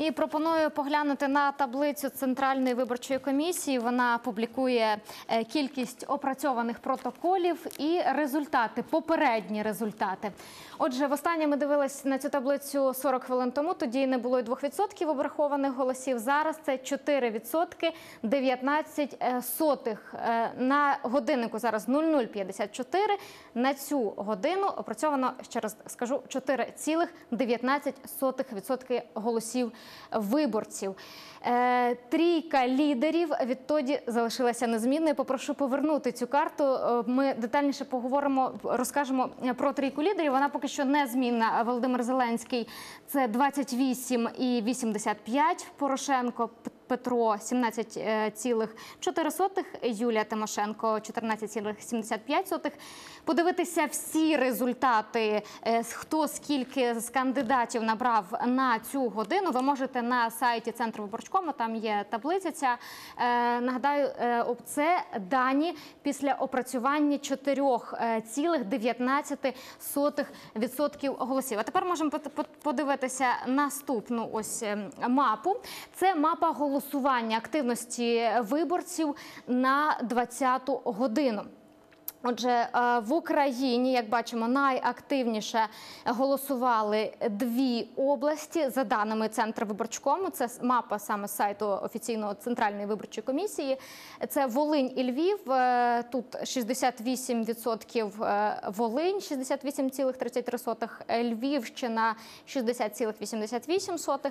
І пропоную поглянути на таблицю Центральної виборчої комісії. Вона публікує е, кількість опрацьованих протоколів і результати, попередні результати. Отже, востаннє ми дивились на цю таблицю 40 хвилин тому. Тоді не було й 2% обрахованих голосів. Зараз це 4% 19 е, сотих. Е, На годиннику зараз 0054. На цю годину опрацьовано, ще раз скажу, 4,19% голосів виборців. Е, Трійка лідерів відтоді залишилася незмінною. Попрошу повернути цю карту. Е, Ми детальніше поговоримо, розкажемо про трійку лідерів. Вона поки що незмінна. Володимир Зеленський це 28,85, Порошенко Петро 17,4, Юлія Тимошенко 14,75. Подивитися всі результати, е, хто скільки з кандидатів набрав на цю годину. Ви можете на сайті Центру виборчкому, там є таблиця. Ця Е, нагадаю, е, це дані після опрацювання 4,19% голосів. А тепер можемо подивитися наступну ось е, мапу. Це мапа голосування активності виборців на 20-ту годину. Отже, е, в Україні, як бачимо, найактивніше голосували дві області за даними Центру виборчкому. Це мапа саме сайту офіційного центральної виборчої комісії. Це Волинь і Львів. Е, Тут 68% е, Волинь, 68,33%, Львівщина 60,88%.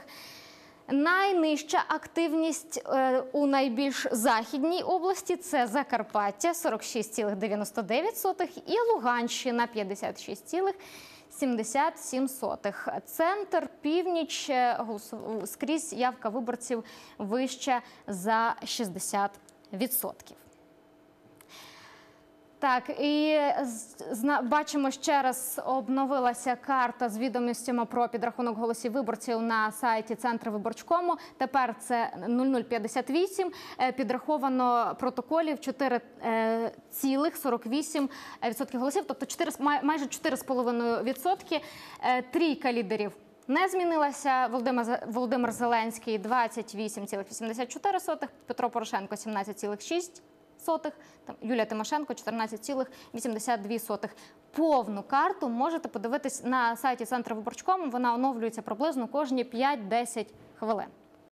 Найнижча активність е, у найбільш західній області це Закарпаття 46,99% і Луганщина 56,77%. Центр, північ е, скрізь явка виборців вища за 60%. Так, і бачимо ще раз обновилася карта з відомостями про підрахунок голосів виборців на сайті Центру виборчкому. Тепер це 0058. Е, Підраховано протоколів 4,48% голосів, тобто 4, май- майже 4,5%. Е, Трійка лідерів. Не змінилася Володимир Володимир Зеленський 28,84%, Петро Порошенко 17,6%. Там Юлія Тимошенко 14,82. Повну карту можете подивитись на сайті Центру виборчкому. Вона оновлюється приблизно кожні 5-10 хвилин.